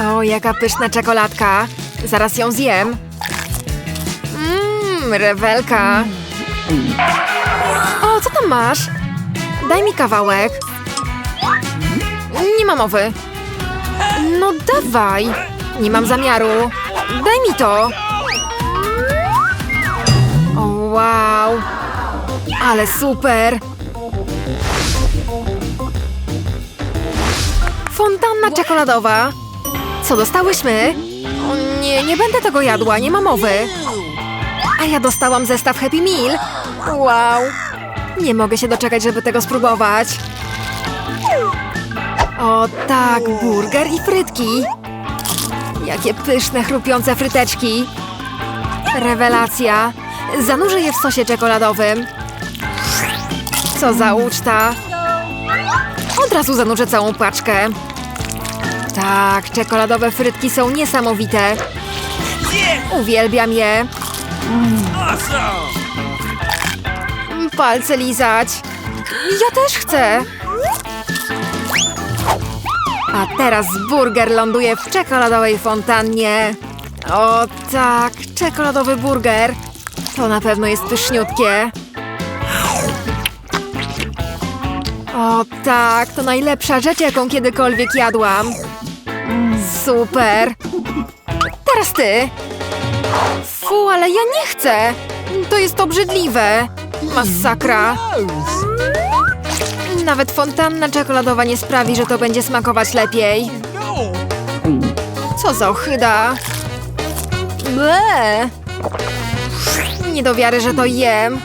O, jaka pyszna czekoladka. Zaraz ją zjem. Mmm, rewelka. O, co tam masz? Daj mi kawałek. Nie ma mowy. No dawaj. Nie mam zamiaru. Daj mi to. O, wow. Ale super. Fontanna czekoladowa. Co dostałyśmy? O nie, nie będę tego jadła, nie ma mowy. A ja dostałam zestaw Happy Meal. Wow. Nie mogę się doczekać, żeby tego spróbować. O tak, burger i frytki. Jakie pyszne, chrupiące fryteczki. Rewelacja. Zanurzę je w sosie czekoladowym. Co za uczta. Od razu zanurzę całą paczkę. Tak, czekoladowe frytki są niesamowite. Uwielbiam je. Palce lizać. Ja też chcę. A teraz burger ląduje w czekoladowej fontannie. O tak, czekoladowy burger. To na pewno jest pyszniutkie. O tak, to najlepsza rzecz, jaką kiedykolwiek jadłam. Super. Teraz ty. Fu, ale ja nie chcę. To jest obrzydliwe. Masakra. Nawet fontanna czekoladowa nie sprawi, że to będzie smakować lepiej. Co za ochyda. Ble. Nie do wiary, że to jem.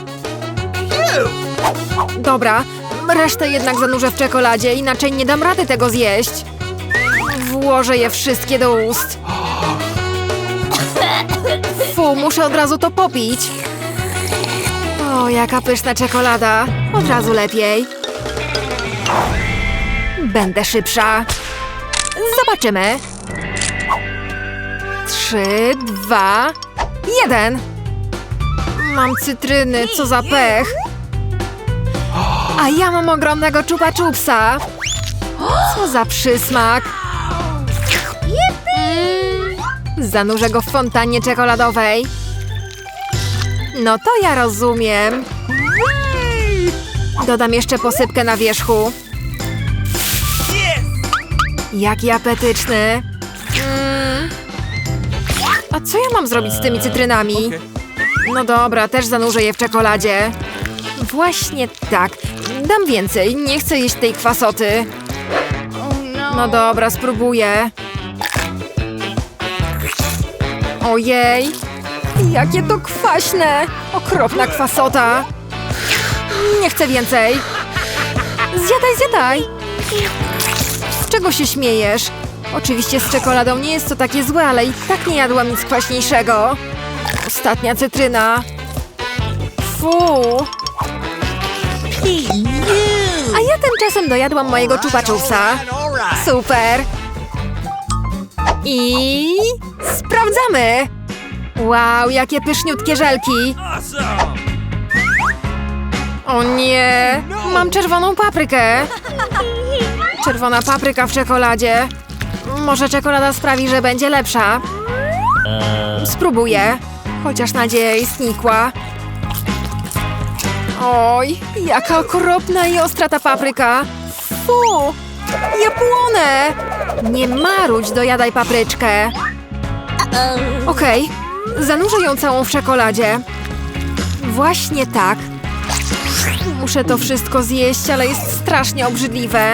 Dobra, resztę jednak zanurzę w czekoladzie, inaczej nie dam rady tego zjeść. Włożę je wszystkie do ust. Fu, muszę od razu to popić. O, jaka pyszna czekolada. Od razu lepiej. Będę szybsza. Zobaczymy. Trzy, dwa, jeden. Mam cytryny, co za pech. A ja mam ogromnego czupa czupsa. Co za przysmak. Zanurzę go w fontannie czekoladowej. No to ja rozumiem. Dodam jeszcze posypkę na wierzchu. Jaki apetyczny. Mm. A co ja mam zrobić z tymi cytrynami? No dobra, też zanurzę je w czekoladzie. Właśnie tak. Dam więcej, nie chcę jeść tej kwasoty. No dobra, spróbuję. Ojej, jakie to kwaśne! Okropna kwasota! Nie chcę więcej! Zjadaj, zjadaj! Z czego się śmiejesz? Oczywiście z czekoladą nie jest to takie złe, ale i tak nie jadłam nic kwaśniejszego. Ostatnia cytryna. Fu! A ja tymczasem dojadłam mojego czupaczusa. Super! I sprawdzamy! Wow, jakie pyszniutkie żelki! O nie! Mam czerwoną paprykę! Czerwona papryka w czekoladzie. Może czekolada sprawi, że będzie lepsza. Spróbuję. Chociaż nadzieja jest nikła. Oj, jaka okropna i ostra ta papryka. Fu! Ja płonę! Nie marudź, dojadaj papryczkę. Okej, zanurzę ją całą w czekoladzie. Właśnie tak. Muszę to wszystko zjeść, ale jest strasznie obrzydliwe.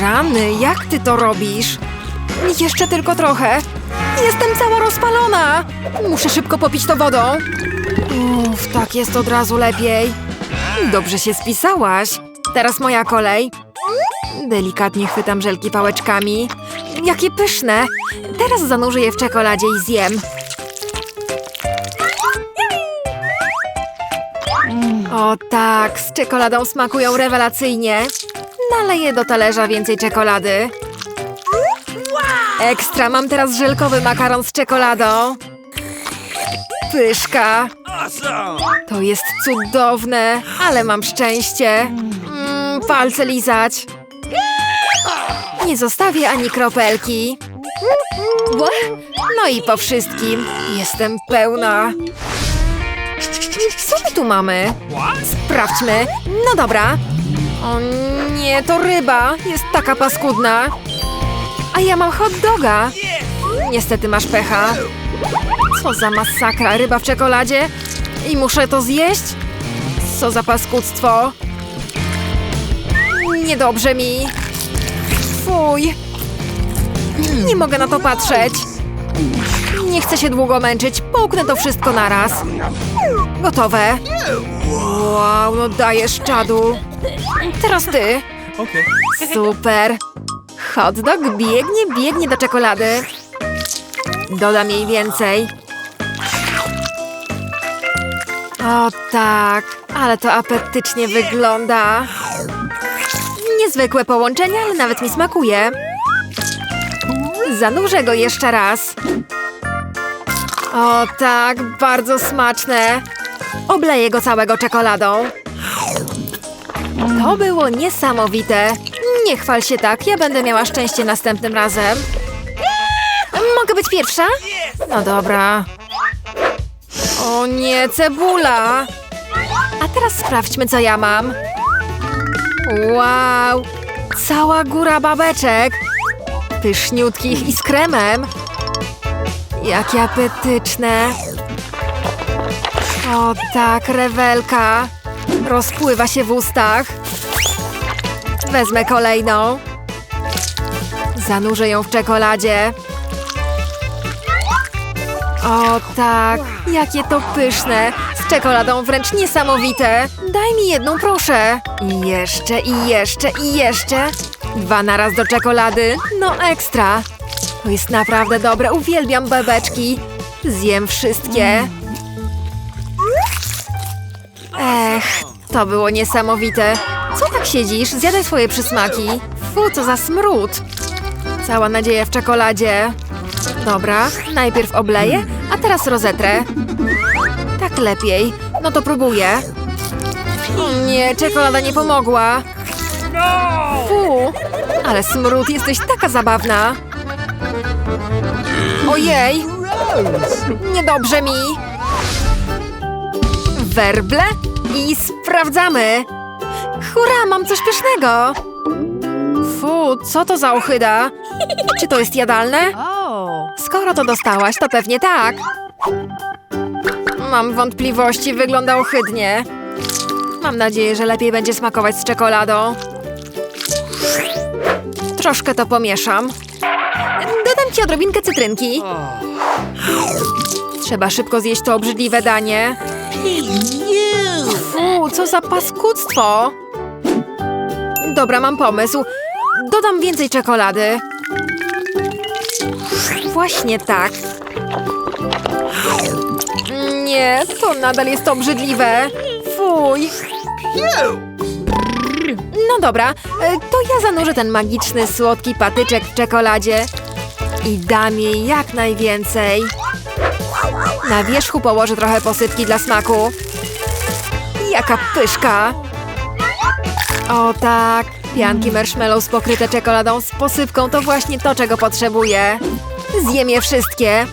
Rany, jak ty to robisz? Jeszcze tylko trochę. Jestem cała rozpalona. Muszę szybko popić to wodą. Uff, tak jest od razu lepiej. Dobrze się spisałaś. Teraz moja kolej. Delikatnie chwytam żelki pałeczkami. Jakie pyszne! Teraz zanurzę je w czekoladzie i zjem. O tak, z czekoladą smakują rewelacyjnie. Naleję do talerza więcej czekolady. Ekstra, mam teraz żelkowy makaron z czekoladą. Pyszka. To jest cudowne, ale mam szczęście. Mm, palce lizać. Nie zostawię ani kropelki. No i po wszystkim. Jestem pełna. Co my tu mamy? Sprawdźmy. No dobra. O nie, to ryba. Jest taka paskudna. A ja mam hot doga. Niestety masz pecha. Co za masakra. Ryba w czekoladzie? I muszę to zjeść? Co za paskudztwo. Niedobrze mi. Fuj. Nie mogę na to patrzeć. Nie chcę się długo męczyć. Połknę to wszystko naraz. Gotowe. Wow, no dajesz czadu. Teraz ty. Super. Hot dog biegnie, biegnie do czekolady. Dodam jej więcej. O tak, ale to apetycznie wygląda. Niezwykłe połączenie, ale nawet mi smakuje. Zanurzę go jeszcze raz. O tak, bardzo smaczne. Obleję go całego czekoladą. To było niesamowite. Nie chwal się tak, ja będę miała szczęście następnym razem. Mogę być pierwsza? No dobra. O nie, cebula! A teraz sprawdźmy, co ja mam. Wow! Cała góra babeczek! Pyszniutkich i z kremem. Jakie apetyczne. O tak, rewelka. Rozpływa się w ustach. Wezmę kolejną. Zanurzę ją w czekoladzie. O tak, jakie to pyszne. Czekoladą wręcz niesamowite. Daj mi jedną, proszę. I jeszcze, i jeszcze, i jeszcze. Dwa naraz do czekolady. No ekstra. To jest naprawdę dobre. Uwielbiam bebeczki. Zjem wszystkie. Ech, to było niesamowite. Co tak siedzisz? Zjadaj swoje przysmaki. Fu, co za smród. Cała nadzieja w czekoladzie. Dobra, najpierw obleję, a teraz rozetrę. Lepiej. No to próbuję. O nie, czekolada nie pomogła. Fu, ale smród, jesteś taka zabawna. Ojej, niedobrze mi. Werble i sprawdzamy. Hurra, mam coś pysznego. Fu, co to za ochyda? Czy to jest jadalne? Skoro to dostałaś, to pewnie tak. Mam wątpliwości, wygląda ohydnie. Mam nadzieję, że lepiej będzie smakować z czekoladą. Troszkę to pomieszam. Dodam ci odrobinkę cytrynki. Trzeba szybko zjeść to obrzydliwe danie. Fu, co za paskudztwo! Dobra, mam pomysł. Dodam więcej czekolady. Właśnie tak. Nie, to nadal jest obrzydliwe. Fuj. No dobra, e, to ja zanurzę ten magiczny, słodki patyczek w czekoladzie i dam jej jak najwięcej. Na wierzchu położę trochę posypki dla smaku. Jaka pyszka! O tak, pianki marshmallows pokryte czekoladą z posypką to właśnie to, czego potrzebuję. Zjem je wszystkie.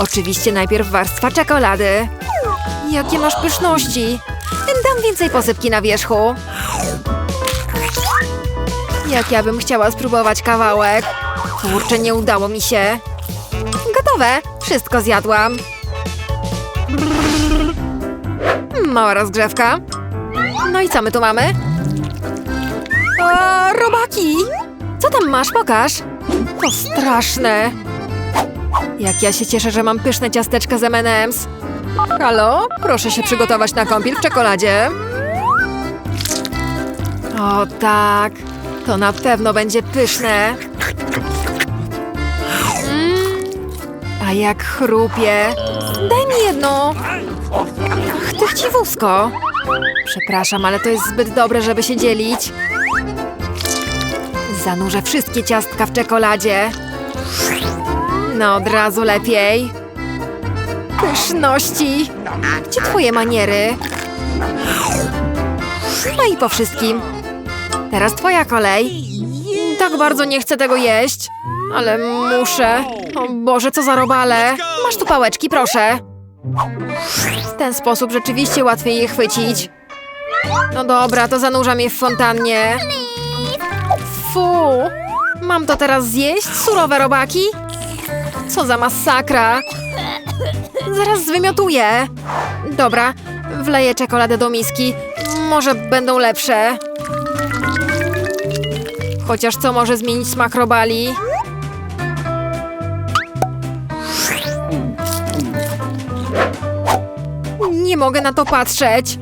Oczywiście najpierw warstwa czekolady. Jakie masz pyszności! Dam więcej posypki na wierzchu. Jak ja bym chciała spróbować kawałek. Kurczę, nie udało mi się. Gotowe! Wszystko zjadłam. Mała rozgrzewka. No i co my tu mamy? O, robaki! Co tam masz? Pokaż. To straszne. Jak ja się cieszę, że mam pyszne ciasteczka z M&M's. Halo? Proszę się przygotować na kąpiel w czekoladzie. O tak. To na pewno będzie pyszne. Mm. A jak chrupie. Daj mi jedno. Ach, ty chciwusko. Przepraszam, ale to jest zbyt dobre, żeby się dzielić. Zanurzę wszystkie ciastka w czekoladzie. No od razu lepiej. Pyszności. Gdzie twoje maniery? No i po wszystkim. Teraz twoja kolej. tak bardzo nie chcę tego jeść. Ale muszę. O Boże, co za robale. Masz tu pałeczki, proszę. W ten sposób rzeczywiście łatwiej je chwycić. No dobra, to zanurzam je w fontannie. Fu! Mam to teraz zjeść? Surowe robaki? Co za masakra! Zaraz zwymiotuję. Dobra, wleję czekoladę do miski. Może będą lepsze. Chociaż co może zmienić smak robali? Nie mogę na to patrzeć.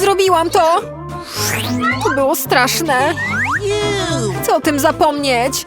Zrobiłam to! To było straszne. Chcę o tym zapomnieć.